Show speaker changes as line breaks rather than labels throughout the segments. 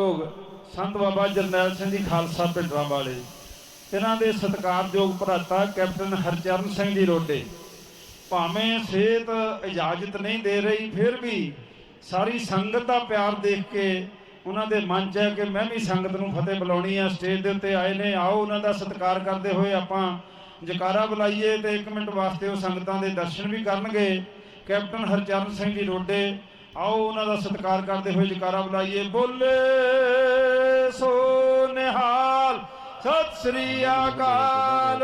ਲੋਕ ਸੰਤ ਬਾਬਾ ਜਰਨੈਲ ਸਿੰਘ ਜੀ ਖਾਲਸਾ ਪਿੰਡਰਾਂ ਵਾਲੇ। ਇਹਨਾਂ ਦੇ ਸਤਿਕਾਰਯੋਗ ਭਰਾਤਾ ਕੈਪਟਨ ਹਰਚਰਨ ਸਿੰਘ ਜੀ ਰੋਡੇ। ਭਾਵੇਂ ਸਿਹਤ ਇਜਾਜ਼ਤ ਨਹੀਂ ਦੇ ਰਹੀ, ਫਿਰ ਵੀ ਸਾਰੀ ਸੰਗਤ ਦਾ ਪਿਆਰ ਦੇਖ ਕੇ ਉਹਨਾਂ ਦੇ ਮਨ 'ਚ ਹੈ ਕਿ ਮੈਂ ਵੀ ਸੰਗਤ ਨੂੰ ਫਤਿਹ ਬੁਲਾਉਣੀ ਆ। ਸਟੇਜ ਦੇ ਉੱਤੇ ਆਏ ਨੇ, ਆਓ ਉਹਨਾਂ ਦਾ ਸਤਿਕਾਰ ਕਰਦੇ ਹੋਏ ਆਪਾਂ ਜਕਾਰਾ ਬੁਲਾਈਏ ਤੇ 1 ਮਿੰਟ ਵਾਸਤੇ ਉਹ ਸੰਗਤਾਂ ਦੇ ਦਰਸ਼ਨ ਵੀ ਕਰਨਗੇ। ਕੈਪਟਨ ਹਰਚਰਨ ਸਿੰਘ ਜੀ ਰੋਡੇ ਆਓ ਉਹਨਾਂ ਦਾ ਸਤਿਕਾਰ ਕਰਦੇ ਹੋਏ ਜਕਾਰਾ ਬੁਲਾਈਏ। ਬੋਲੇ ਸੋ ਨਿਹਾਲ ਸਤਿ ਸ੍ਰੀ ਅਕਾਲ।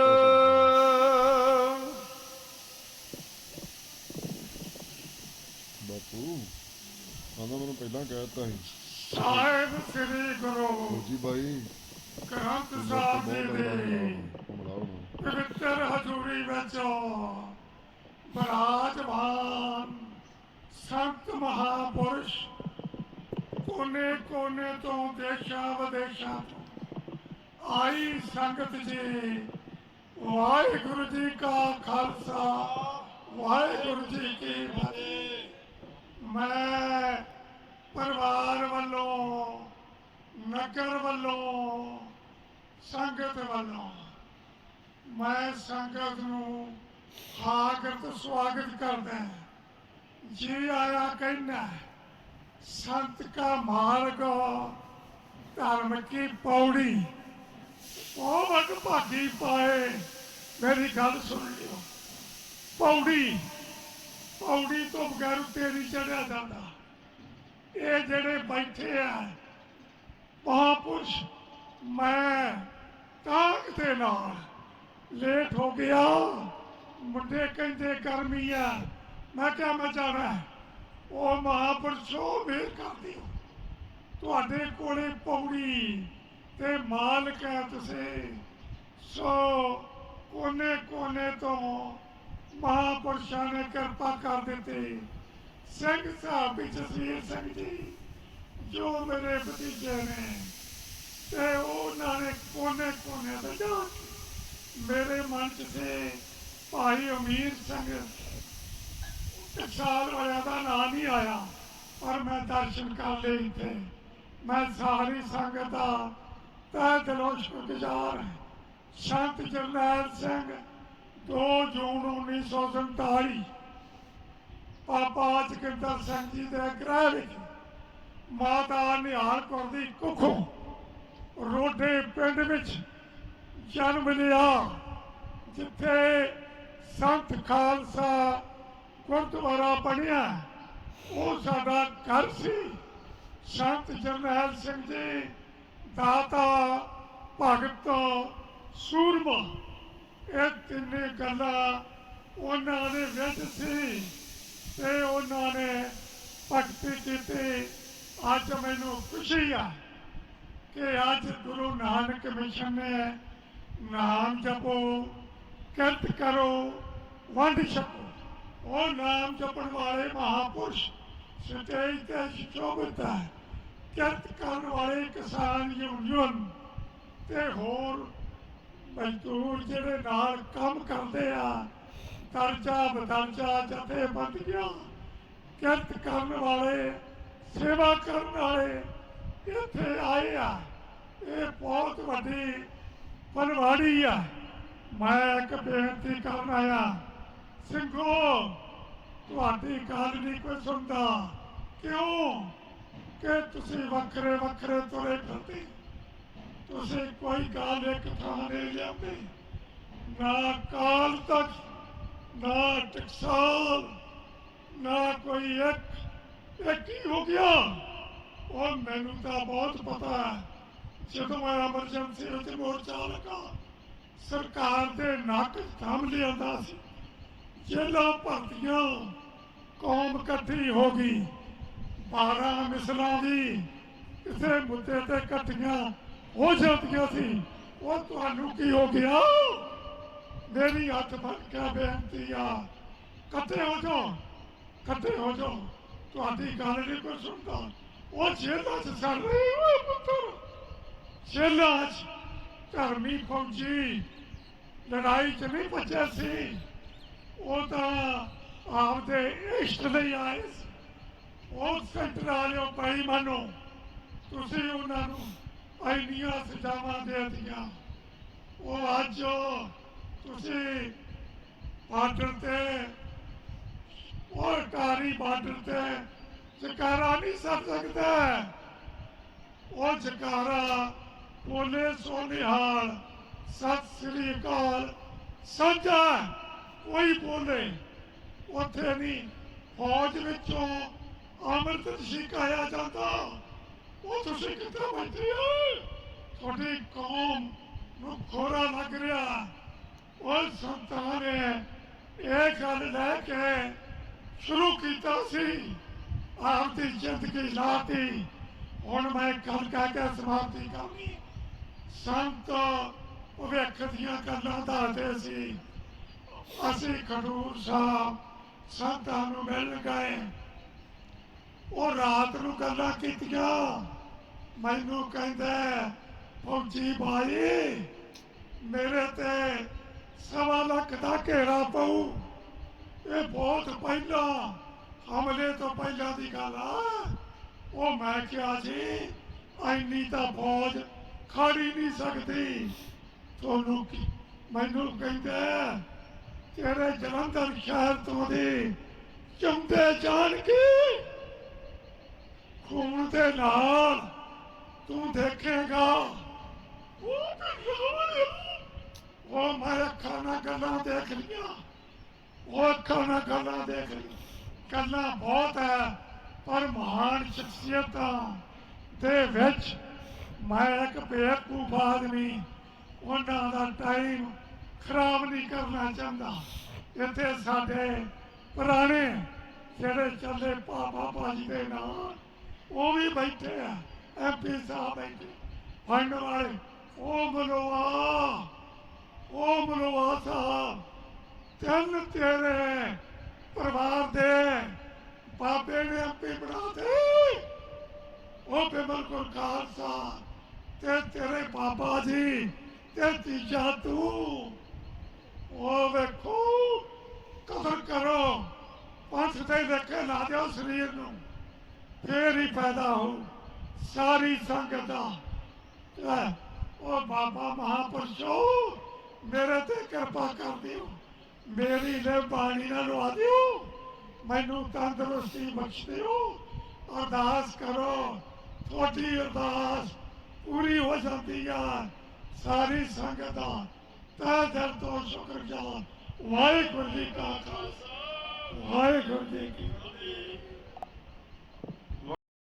ਬਾਪੂ ਆਂਦਾ ਮੈਨੂੰ ਪਹਿਲਾਂ ਕਹਿ ਦਿੱਤਾ ਸੀ।
ਸਾਹਿਬ ਸ੍ਰੀ ਗੁਰੂ।
ਫੌਜੀ ਬਾਈ
ਗ੍ਰੰਥ ਸਾਹਿਬ ਜੀ ਦੀ ਪਵਿੱਤਰ ਹਜ਼ੂਰੀ ਵਿੱਚ ਬਰਾਜਮਾਨ ਸੰਤ ਮਹਾਪੁਰਸ਼ ਕੋਨੇ ਕੋਨੇ ਤੋਂ ਦੇਸ਼ਾਂ ਵਿਦੇਸ਼ਾਂ ਤੋਂ ਆਈ ਸੰਗਤ ਜੀ ਵਾਹਿਗੁਰੂ ਜੀ ਕਾ ਖਾਲਸਾ, ਵਾਹਿਗੁਰੂ ਜੀ ਕੀ ਫਤਿਹ ਮੈਂ ਪਰਿਵਾਰ ਵੱਲੋਂ, ਨਗਰ ਵੱਲੋਂ, ਸੰਗਤ ਵੱਲੋਂ, ਮੈਂ ਸੰਗਤ ਨੂੰ ਹਾਰਦਿਕ ਸਵਾਗਤ ਕਰਦਾ ਹਾਂ। ਜੀ ਆਇਆ ਕਹਿਣਾ ਸੰਤ ਕਾ ਮਾਰਗ ਧਰਮ ਕੀ ਪੌੜੀ। ਉਹ ਭਾਗੀ ਪਾਏ, ਮੇਰੀ ਗੱਲ ਸੁਣ ਲਿਓ। ਪੌੜੀ ਪੌੜੀ ਤੋਂ ਬਗੈਰ ਉੱਤੇ ਨਹੀਂ ਚੜਿਆ ਜਾਂਦਾ। ਇਹ ਜਿਹੜੇ ਬੈਠੇ ਆ, ਮਹਾਪੁਰਸ਼, ਮੈਂ ਤਾਕ ਦੇ ਨਾਲ ਲੇਟ ਹੋ ਗਿਆ। ਮੁੰਡੇ ਕਹਿੰਦੇ, ਗਰਮੀ ਆ। ਮੈਂ ਕਿਹਾ ਮੈਂ ਜਾਣਾ ਹੈ। ਉਹ ਮਹਾਪੁਰਸ਼ੋ ਵੇਰ ਕਰਦੀ ਤੁਹਾਡੇ ਕੋਲੇ ਪੌੜੀ ਤੇ ਮਾਲਕ ਹੈ ਤੁਸੀਂ ਸੋ ਕੋਨੇ ਕੋਨੇ ਤੋਂ ਮਹਾਪੁਰਸ਼ਾਂ ਨੇ ਕਿਰਪਾ ਕਰ ਦਿੱਤੀ ਸਿੰਘ ਸਾਹਿਬ ਵੀ ਜਸਵੀਰ ਸਿੰਘ ਜੀ ਜੋ ਮੇਰੇ ਭਤੀਜੇ ਨੇ ਤੇ ਉਹਨਾਂ ਨੇ ਕੋਨੇ ਕੋਨੇ ਤੋਂ ਜਾ ਕੇ ਮੇਰੇ ਮਨ ਚ ਸੀ ਭਾਈ ਅਮੀਰ ਸਿੰਘ ਸਾਲ ਵਾਲਿਆਂ ਦਾ ਨਾਂ ਨਹੀਂ ਆਇਆ, ਪਰ ਮੈਂ ਦਰਸ਼ਨ ਕਰ ਲਏ ਇੱਥੇ। ਮੈਂ ਸਾਰੀ ਸੰਗਤ ਦਾ ਤਹਿ ਦਿਲੋਂ ਸ਼ੁਕਰਗੁਜ਼ਾਰ ਹਾਂ। ਸੰਤ ਜਰਨੈਲ ਸਿੰਘ 2 ਜੂਨ 1947 ਪਾਪਾ ਜਗਿੰਦਰ ਸਿੰਘ ਜੀ ਦੇ ਗ੍ਰਹਿ ਵਿੱਚ ਮਾਤਾ ਨਿਹਾਲ ਕੌਰ ਦੀ ਕੁੱਖੋਂ ਰੋਡੇ ਪਿੰਡ ਵਿੱਚ ਜਨਮ ਲਿਆ, ਜਿੱਥੇ ਸੰਤ ਖਾਲਸਾ ਗੁਰਦੁਆਰਾ ਬਣਿਆ। ਉਹ ਸਾਡਾ ਘਰ ਸੀ। ਸੰਤ ਜਰਨੈਲ ਸਿੰਘ ਜੀ, ਦਾਤਾ ਭਗਤ ਸੂਰਮਾ। ਇਹ ਤਿੰਨੇ ਗੱਲਾਂ ਉਹਨਾਂ ਦੇ ਵਿੱਚ ਸੀ ਤੇ ਉਹਨਾਂ ਨੇ ਭਗਤੀ ਕੀਤੀ। ਅੱਜ ਮੈਨੂੰ ਖੁਸ਼ੀ ਆ ਕਿ ਅੱਜ ਗੁਰੂ ਨਾਨਕ ਮਿਸ਼ਨ ਨੇ ਨਾਮ ਜਪੋ, ਕਿਰਤ ਕਰੋ, ਵੰਡ ਛਕੋ। ਉਹ ਨਾਮ ਜਪਣ ਵਾਲੇ ਮਹਾਪੁਰਸ਼ ਸਟੇਜ ਤੇ ਸ਼ੋਭਤ ਹੈ। ਕਿਰਤ ਕਰਨ ਵਾਲੇ ਕਿਸਾਨ ਯੂਨੀਅਨ ਤੇ ਹੋਰ ਮਜ਼ਦੂਰ ਜਿਹੜੇ ਨਾਲ ਕੰਮ ਕਰਦੇ ਆ, ਦਰਜਾ ਬਦਰਜਾ ਜਥੇਬੰਦੀਆਂ, ਕਿਰਤ ਕਰਨ ਵਾਲੇ, ਸੇਵਾ ਕਰਨ ਵਾਲੇ ਇੱਥੇ ਆਏ ਆ। ਇਹ ਬਹੁਤ ਵੱਡੀ ਪਰਵਾੜੀ ਆ। ਮੈਂ ਇੱਕ ਬੇਨਤੀ ਕਰਨ ਆਇਆ। ਸਿੰਘੋ ਤੁਹਾਡੀ ਗੱਲ ਨਹੀਂ ਕੋਈ ਸੁਣਦਾ। ਕਿਉਂ? ਕਿ ਤੁਸੀਂ ਵੱਖਰੇ ਵੱਖਰੇ ਤੁਰੇ ਫਿਰਦੇ। ਤੁਸੀਂ ਕੋਈ ਗੱਲ ਇੱਕ ਥਾਂ ਨਹੀਂ ਲਿਆਉਂਦੇ। ਨਾ ਕਾਲ ਤੱਕ, ਨਾ ਟਕਸਾਲ, ਨਾ ਕੋਈ ਇੱਕ ਇਹ ਕੀ ਹੋ ਗਿਆ। ਉਹ ਮੈਨੂੰ ਤਾਂ ਬਹੁਤ ਪਤਾ ਹੈ। ਜਦੋਂ ਮੈਂ ਐਮਰਜੈਂਸੀ ਵਿੱਚ ਮੋਰਚਾ ਲਗਾ, ਸਰਕਾਰ ਦੇ ਨੱਕ ਥੰਮ ਲਿਆਂਦਾ ਸੀ। ਜੇਲਾਂ ਭਰਤੀਆਂ, ਕੌਮ ਇਕੱਠੀ ਹੋ ਗਈ। 12 ਮਿਸਲਾਂ ਦੀ ਕਿਸੇ ਮੁੱਦੇ ਤੇ ਇਕੱਠੀਆਂ ਹੋ ਜਾਂਦੀਆਂ ਸੀ। ਉਹ ਤੁਹਾਨੂੰ ਕੀ ਹੋ ਗਿਆ? ਮੇਰੀ ਹੱਥ ਫੜ ਕੇ ਬੇਨਤੀ ਆ, ਇਕੱਠੇ ਹੋ ਜਾਓ, ਇਕੱਠੇ ਹੋ ਜਾਓ। ਤੁਹਾਡੀ ਗੱਲ ਨਹੀਂ ਕੋਈ ਸੁਣਦਾ। ਉਹ ਜੇਲਾਂ 'ਚ ਸੜ ਰਹੀ ਓਏ ਪੁੱਤਰ। ਜੇਲਾਂ 'ਚ ਧਰਮੀ ਫੌਜੀ ਲੜਾਈ 'ਚ ਨਹੀਂ ਬਚਿਆ ਸੀ। ਉਹ ਤਾਂ ਆਪਦੇ ਇਸ਼ਟ ਲਈ ਆਏ ਉਹ ਸੈਂਟਰ ਵਾਲਿਓ ਭਾਈ ਮਾਨੋ, ਤੁਸੀਂ ਉਹਨਾਂ ਨੂੰ ਇੰਨੀਆਂ ਸਜ਼ਾਵਾਂ ਦੇ ਦਿੱਤੀਆਂ। ਉਹ ਅੱਜ ਤੁਸੀਂ ਬਾਰਡਰ ਤੇ, ਉਹ ਟਾਰੀ ਬਾਰਡਰ ਤੇ ਜਕਾਰਾ ਨਹੀਂ ਸਰ ਸਕਦਾ। ਉਹ ਜਕਾਰਾ ਬੋਲੇ ਸੋਨਿਹਾਲ ਸਤਿ ਸ੍ਰੀ ਅਕਾਲ, ਸਾਂਝਾ। ਕੋਈ ਬੋਲੇ ਉੱਥੇ ਨਹੀਂ ਫੌਜ ਵਿੱਚੋਂ ਅੰਮ੍ਰਿਤ ਛਕਾਇਆ ਜਾਂਦਾ। ਉਹ ਤੁਸੀਂ ਕਿੱਥੇ ਬੈਠੇ ਹੋ ਤੁਹਾਡੀ ਕੌਮ ਨੂੰ ਖੋਰਾ ਲੱਗ ਰਿਹਾ। ਉਹ ਸੰਤਾਂ ਨੇ ਇਹ ਗੱਲ ਲੈ ਕੇ ਸ਼ੁਰੂ ਕੀਤਾ ਸੀ। ਆਪਦੀ ਜ਼ਿੰਦਗੀ ਲਾਤੀ। ਹੁਣ ਮੈਂ ਗੱਲ ਕਹਿ ਕੇ ਸਮਾਪਤੀ ਕਰਨੀ। ਸੰਤ ਭਵਿੱਖ ਦੀਆਂ ਗੱਲਾਂ ਦੱਸਦੇ ਸੀ। ਅਸੀਂ ਖਡੂਰ ਸਾਹਿਬ ਸੰਤਾਂ ਨੂੰ ਮਿਲਣ ਗਏ। ਉਹ ਰਾਤ ਨੂੰ ਗੱਲਾਂ ਕੀਤੀਆਂ। ਮੈਨੂੰ ਕਹਿੰਦਾ, ਫੌਜੀ ਭਾਈ, ਮੇਰੇ ਤੇ ਸਵਾ ਲੱਖ ਦਾ ਘੇਰਾ ਪਊ ਇਹ ਬਹੁਤ ਪਹਿਲਾਂ, ਹਮਲੇ ਤੋਂ ਪਹਿਲਾਂ ਦੀ ਗੱਲ ਆ। ਉਹ ਮੈਂ ਕਿਹਾ ਜੀ ਐਨੀ ਤਾਂ ਫੌਜ ਖੜੀ ਨਹੀਂ ਸਕਦੀ। ਤੁਹਾਨੂੰ ਮੈਨੂੰ ਕਹਿੰਦਾ ਤੇਰੇ ਜਲੰਧਰ ਸ਼ਹਿਰ ਤੋਂ ਦੇ ਚੰਦੇ ਜਾਣ ਕੇ ਖੂਨ ਦੇ ਨਾਲ ਤੂੰ ਦੇਖੇਗਾ। ਉਹ ਤੇ ਉਹ ਮੈਂ ਅੱਖਾਂ ਨਾਲ ਗੱਲਾਂ ਦੇਖ ਲਈਆਂ ਉਹ ਅੱਖਾਂ ਗੱਲਾਂ ਦੇਖ ਲਈਆਂ ਗੱਲਾਂ ਬਹੁਤ ਹੈ, ਪਰ ਮਹਾਨ ਸ਼ਖਸੀਅਤਾਂ ਦੇ ਵਿੱਚ ਮੈਂ ਇੱਕ ਬੇਵਕੂਫ ਆਦਮੀ, ਉਹਨਾਂ ਦਾ ਟਾਈਮ ਖਰਾਬ ਨਹੀਂ ਕਰਨਾ ਚਾਹੁੰਦਾ। ਇੱਥੇ ਸਾਡੇ ਪੁਰਾਣੇ ਜਿਹੜੇ ਚੱਲੇ ਪਾਪਾ ਭਾਜੀ ਦੇ ਨਾਲ, ਉਹ ਵੀ ਬੈਠੇ ਆ ਐਮਪੀ ਸਾਹਿਬ ਬੈਠੇ। ਫੰਡ ਵਾਲੇ, ਉਹ ਮਲੋਆ ਉਹ ਮਲੋਆ ਸਾਹਿਬ, ਤਿੰਨ ਤੇਰੇ ਪਰਿਵਾਰ ਦੇ ਬਾਬੇ ਨੇ ਐਮਪੀ ਬਣਾ ਦੇ ਉਹ ਬਿਮਲ ਕੌਰ ਸਾਹਿਬ ਤੇ ਤੇਰੇ ਬਾਬਾ ਜੀ ਤੇ ਤੀਜਾ ਤੂੰ। ਉਹ ਵੇਖੋ ਕਦਰ ਕਰੋ। ਪੰਥ ਦੇ ਦੇਖੇ ਲਾ ਦਿਓ ਸਰੀਰ ਨੂੰ। ਫੇਰ ਹੀ ਪੈਦਾ ਹੋ ਸਾਰੀ ਸੰਗਤ ਦਾ। ਉਹ ਬਾਬਾ ਮਹਾਪੁਰਸ਼ੋ, ਮੇਰੇ ਤੇ ਕਿਰਪਾ ਕਰ ਦਿਓ। ਮੇਰੀ ਲੈ ਬਾਣੀ ਨਾਲ ਲਵਾ ਦਿਓ। ਮੈਨੂੰ ਤੰਦਰੁਸਤੀ ਬਖਸ਼ ਦਿਓ। ਅਰਦਾਸ ਕਰੋ। ਤੁਹਾਡੀ ਅਰਦਾਸ ਪੂਰੀ ਹੋ ਜਾਂਦੀ ਆ। ਸਾਰੀ ਸੰਗਤ ਦਾ। ਤਹਿ ਦਿਲ ਤੋਂ ਸ਼ੁਕਰਗੁਜ਼ਾਰ ਵਾਹਿਗੁਰੂ ਜੀ ਕਾ ਖਾਲਸਾ। ਵਾਹਿਗੁਰੂ ਜੀ ਕੀ ਫਤਿਹ।